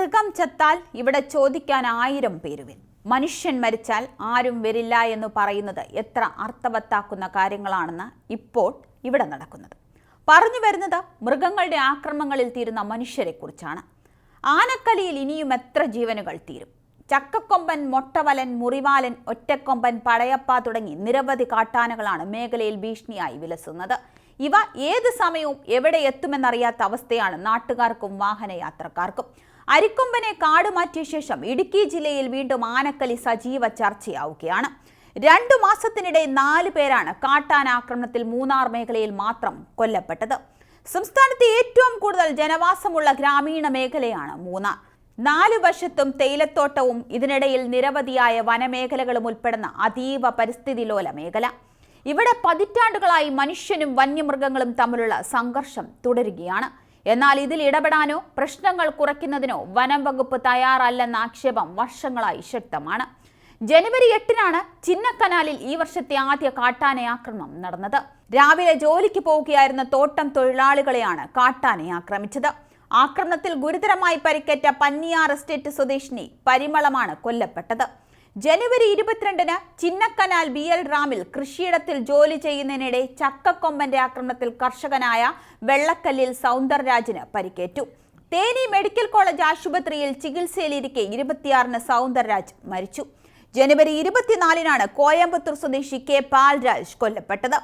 മൃഗം ചത്താൽ ഇവിടെ ചോദിക്കാൻ ആയിരം പേരുവിൻ മനുഷ്യൻ മരിച്ചാൽ ആരും വരില്ല എന്ന് പറയുന്നത് എത്ര അർത്ഥവത്താക്കുന്ന കാര്യങ്ങളാണെന്ന് ഇപ്പോൾ ഇവിടെ നടക്കുന്നത്. പറഞ്ഞു വരുന്നത് മൃഗങ്ങളുടെ ആക്രമണങ്ങളിൽ തീരുന്ന മനുഷ്യരെക്കുറിച്ചാണ്. ആനക്കലിയിൽ ഇനിയും എത്ര ജീവനുകൾ തീരും? ചക്കക്കൊമ്പൻ മൊട്ടവലൻ മുറിവാലൻ ഒറ്റക്കൊമ്പൻ പടയപ്പ തുടങ്ങി നിരവധി കാട്ടാനകളാണ് മേഖലയിൽ ഭീഷണിയായി വിലസുന്നത്. ഇവ ഏത് സമയവും എവിടെ എത്തുമെന്നറിയാത്ത അവസ്ഥയാണ് നാട്ടുകാർക്കും വാഹനയാത്രക്കാർക്കും. അരിക്കൊമ്പനെ കാടുമാറ്റിയ ശേഷം ഇടുക്കി ജില്ലയിൽ വീണ്ടും ആനക്കലി സജീവ ചർച്ചയാവുകയാണ്. രണ്ടു മാസത്തിനിടെ നാല് പേരാണ് കാട്ടാന ആക്രമണത്തിൽ മൂന്നാർ മേഖലയിൽ മാത്രം കൊല്ലപ്പെട്ടത്. സംസ്ഥാനത്തെ ഏറ്റവും കൂടുതൽ ജനവാസമുള്ള ഗ്രാമീണ മേഖലയാണ് മൂന്നാർ. നാലു വശത്തും തേയിലത്തോട്ടവും ഇതിനിടയിൽ നിരവധിയായ വനമേഖലകളും ഉൾപ്പെടുന്ന അതീവ പരിസ്ഥിതിലോല മേഖല. ഇവിടെ പതിറ്റാണ്ടുകളായി മനുഷ്യനും വന്യമൃഗങ്ങളും തമ്മിലുള്ള സംഘർഷം തുടരുകയാണ്. എന്നാൽ ഇതിൽ ഇടപെടാനോ പ്രശ്നങ്ങൾ കുറയ്ക്കുന്നതിനോ വനം വകുപ്പ് തയ്യാറല്ലെന്ന ആക്ഷേപം വർഷങ്ങളായി ശക്തമാണ്. ജനുവരി എട്ടിനാണ് ചിന്നക്കനാലിൽ ഈ വർഷത്തെ ആദ്യ കാട്ടാന ആക്രമണം നടന്നത്. രാവിലെ ജോലിക്ക് പോവുകയായിരുന്ന തോട്ടം തൊഴിലാളികളെയാണ് കാട്ടാന ആക്രമിച്ചത്. ആക്രമണത്തിൽ ഗുരുതരമായി പരിക്കേറ്റ പന്നിയാർ എസ്റ്റേറ്റ് സ്വദേശിനി പരിമളമാണ് കൊല്ലപ്പെട്ടത്. ജനുവരി ഇരുപത്തിരണ്ടിന് ചിന്നക്കനാൽ ബി എൽ റാമിൽ കൃഷിയിടത്തിൽ ജോലി ചെയ്യുന്നതിനിടെ ചക്കക്കൊമ്പന്റെ ആക്രമണത്തിൽ കർഷകനായ വെള്ളക്കല്ലിൽ സൗന്ദർരാജിന് പരിക്കേറ്റു. തേനി മെഡിക്കൽ കോളേജ് ആശുപത്രിയിൽ ചികിത്സയിലിരിക്കെ ഇരുപത്തിയാറിന് സൗന്ദർരാജ് മരിച്ചു. ജനുവരി ഇരുപത്തിനാലിനാണ് കോയമ്പത്തൂർ സ്വദേശി കെ പാൽരാജ് കൊല്ലപ്പെട്ടത്.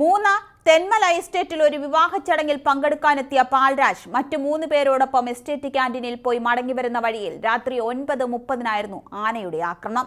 മൂന്ന് തെന്മല എസ്റ്റേറ്റിൽ ഒരു വിവാഹ ചടങ്ങിൽ പങ്കെടുക്കാനെത്തിയ പാൽരാജ് മറ്റു മൂന്ന് പേരോടൊപ്പം എസ്റ്റേറ്റ് ക്യാന്റീനിൽ പോയി മടങ്ങി വരുന്ന വഴിയിൽ രാത്രി ഒൻപത് മുപ്പതിനായിരുന്നു ആനയുടെ ആക്രമണം.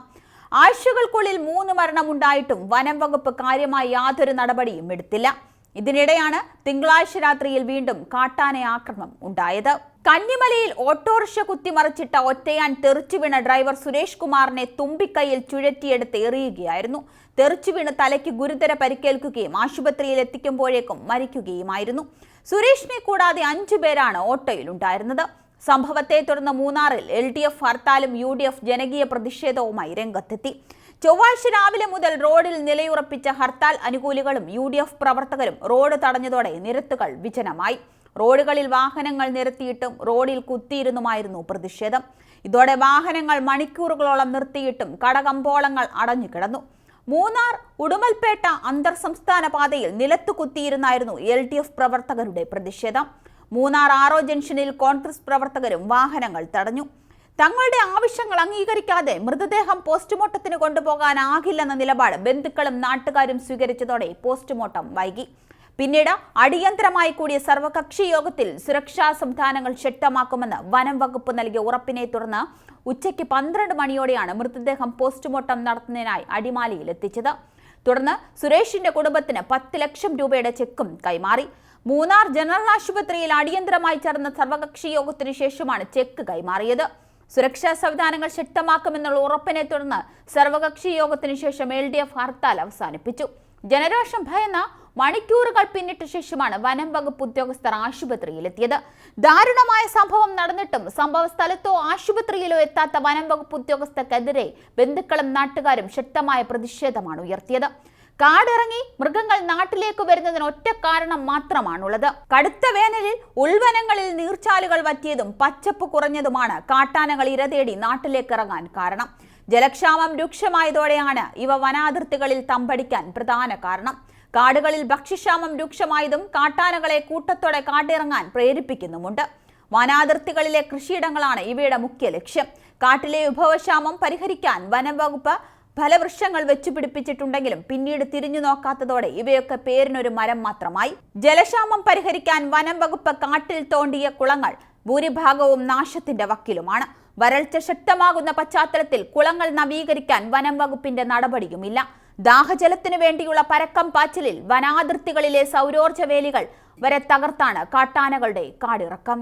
ആഴ്ചകൾക്കുള്ളിൽ മൂന്ന് മരണമുണ്ടായിട്ടും വനം വകുപ്പ് കാര്യമായി യാതൊരു നടപടിയും എടുത്തില്ല. ഇതിനിടെയാണ് തിങ്കളാഴ്ച രാത്രിയിൽ വീണ്ടും കാട്ടാന ആക്രമണം ഉണ്ടായത്. കന്നിമലയിൽ ഓട്ടോറിക്ഷ കുത്തിമറിച്ചിട്ട ഒറ്റയാൻ തെറിച്ചു വീണ ഡ്രൈവർ സുരേഷ് കുമാറിനെ തുമ്പിക്കൈയിൽ ചുഴറ്റിയെടുത്ത് എറിയുകയായിരുന്നു. തെറിച്ചു വീണ് തലയ്ക്ക് ഗുരുതര പരിക്കേൽക്കുകയും ആശുപത്രിയിൽ എത്തിക്കുമ്പോഴേക്കും മരിക്കുകയുമായിരുന്നു. സുരേഷിനെ കൂടാതെ അഞ്ചു പേരാണ് ഓട്ടോയിലുണ്ടായിരുന്നത്. സംഭവത്തെ തുടർന്ന് മൂന്നാറിൽ എൽ ഡി എഫ് ഹർത്താലും യു ഡി എഫ് ജനകീയ പ്രതിഷേധവുമായി രംഗത്തെത്തി. ചൊവ്വാഴ്ച രാവിലെ മുതൽ റോഡിൽ നിലയുറപ്പിച്ച ഹർത്താൽ അനുകൂലികളും യു ഡി എഫ് പ്രവർത്തകരും റോഡ് തടഞ്ഞതോടെ നിരത്തുകൾ വിജനമായി. റോഡുകളിൽ വാഹനങ്ങൾ നിർത്തിയിട്ടും റോഡിൽ കുത്തിയിരുന്നുമായിരുന്നു പ്രതിഷേധം. ഇതോടെ വാഹനങ്ങൾ മണിക്കൂറുകളോളം നിർത്തിയിട്ടും കടകമ്പോളങ്ങൾ അടഞ്ഞുകിടന്നു മൂന്നാർ ഉടുമൽപേട്ട അന്തർ സംസ്ഥാന പാതയിൽ നിലത്തു കുത്തിയിരുന്നായിരുന്നു എൽ ഡി എഫ് പ്രവർത്തകരുടെ പ്രതിഷേധം. മൂന്നാർ ആറോ ജംഗ്ഷനിൽ കോൺഗ്രസ് പ്രവർത്തകരും വാഹനങ്ങൾ തടഞ്ഞു. തങ്ങളുടെ ആവശ്യങ്ങൾ അംഗീകരിക്കാതെ മൃതദേഹം പോസ്റ്റ്മോർട്ടത്തിന് കൊണ്ടുപോകാനാകില്ലെന്ന നിലപാട് ബന്ധുക്കളും നാട്ടുകാരും സ്വീകരിച്ചതോടെ പോസ്റ്റ്മോർട്ടം വൈകി. പിന്നീട് അടിയന്തരമായി കൂടിയ സർവകക്ഷി യോഗത്തിൽ സുരക്ഷാ സംവിധാനങ്ങൾ ശക്തമാക്കുമെന്ന് വനം വകുപ്പ് നൽകിയ ഉറപ്പിനെ തുടർന്ന് ഉച്ചയ്ക്ക് പന്ത്രണ്ട് മണിയോടെയാണ് മൃതദേഹം പോസ്റ്റ്മോർട്ടം നടത്തുന്നതിനായി അടിമാലിയിൽ എത്തിച്ചത്. തുടർന്ന് സുരേഷിന്റെ കുടുംബത്തിന് പത്ത് ലക്ഷം രൂപയുടെ ചെക്കും കൈമാറി. മൂന്നാർ ജനറൽ ആശുപത്രിയിൽ അടിയന്തരമായി ചേർന്ന സർവകക്ഷി യോഗത്തിനു ശേഷമാണ് ചെക്ക് കൈമാറിയത്. സുരക്ഷാ സംവിധാനങ്ങൾ ശക്തമാക്കുമെന്നുള്ള ഉറപ്പിനെ തുടർന്ന് സർവകക്ഷി യോഗത്തിനു ശേഷം എൽ ഡി എഫ് ഹർത്താൽ അവസാനിപ്പിച്ചു. ജനരോഷം ഭയന്ന മണിക്കൂറുകൾ പിന്നിട്ട ശേഷമാണ് വനം വകുപ്പ് ഉദ്യോഗസ്ഥർ ആശുപത്രിയിലെത്തിയത്. ദാരുണമായ സംഭവം നടന്നിട്ടും സംഭവ സ്ഥലത്തോ ആശുപത്രിയിലോ എത്താത്ത വനം വകുപ്പ് ഉദ്യോഗസ്ഥർക്കെതിരെ ബന്ധുക്കളും നാട്ടുകാരും ശക്തമായ പ്രതിഷേധമാണ് ഉയർത്തിയത്. കാടിറങ്ങി മൃഗങ്ങൾ നാട്ടിലേക്ക് വരുന്നതിന് ഒറ്റ കാരണം മാത്രമാണുള്ളത്. കടുത്ത വേനലിൽ ഉൾവനങ്ങളിൽ നീർച്ചാലുകൾ വറ്റിയതും പച്ചപ്പ് കുറഞ്ഞതുമാണ് കാട്ടാനകൾ ഇരതേടി നാട്ടിലേക്ക് ഇറങ്ങാൻ കാരണം. ജലക്ഷാമം രൂക്ഷമായതോടെയാണ് ഇവ വനാതിർത്തികളിൽ തമ്പടിക്കാൻ പ്രധാന കാരണം. കാടുകളിൽ ഭക്ഷ്യക്ഷാമം രൂക്ഷമായതും കാട്ടാനകളെ കൂട്ടത്തോടെ കാട്ടിറങ്ങാൻ പ്രേരിപ്പിക്കുന്നുമുണ്ട്. വനാതിർത്തികളിലെ കൃഷിയിടങ്ങളാണ് ഇവയുടെ മുഖ്യ ലക്ഷ്യം. കാട്ടിലെ വിഭവക്ഷാമം പരിഹരിക്കാൻ വനംവകുപ്പ് ഫലവൃക്ഷങ്ങൾ വെച്ചു പിടിപ്പിച്ചിട്ടുണ്ടെങ്കിലും പിന്നീട് തിരിഞ്ഞു നോക്കാത്തതോടെ ഇവയൊക്കെ പേരിനൊരു മരം മാത്രമായി. ജലക്ഷാമം പരിഹരിക്കാൻ വനം വകുപ്പ് കാട്ടിൽ തോണ്ടിയ കുളങ്ങൾ ഭൂരിഭാഗവും നാശത്തിന്റെ വക്കിലുമാണ്. വരൾച്ച ശക്തമാകുന്ന പശ്ചാത്തലത്തിൽ കുളങ്ങൾ നവീകരിക്കാൻ വനം വകുപ്പിന്റെ നടപടിയുമില്ല. ദാഹജലത്തിനു വേണ്ടിയുള്ള പരക്കം പാച്ചിലിൽ വനാതിർത്തികളിലെ സൗരോർജ വേലികൾ വരെ തകർത്താണ് കാട്ടാനകളുടെ കാടിറക്കം.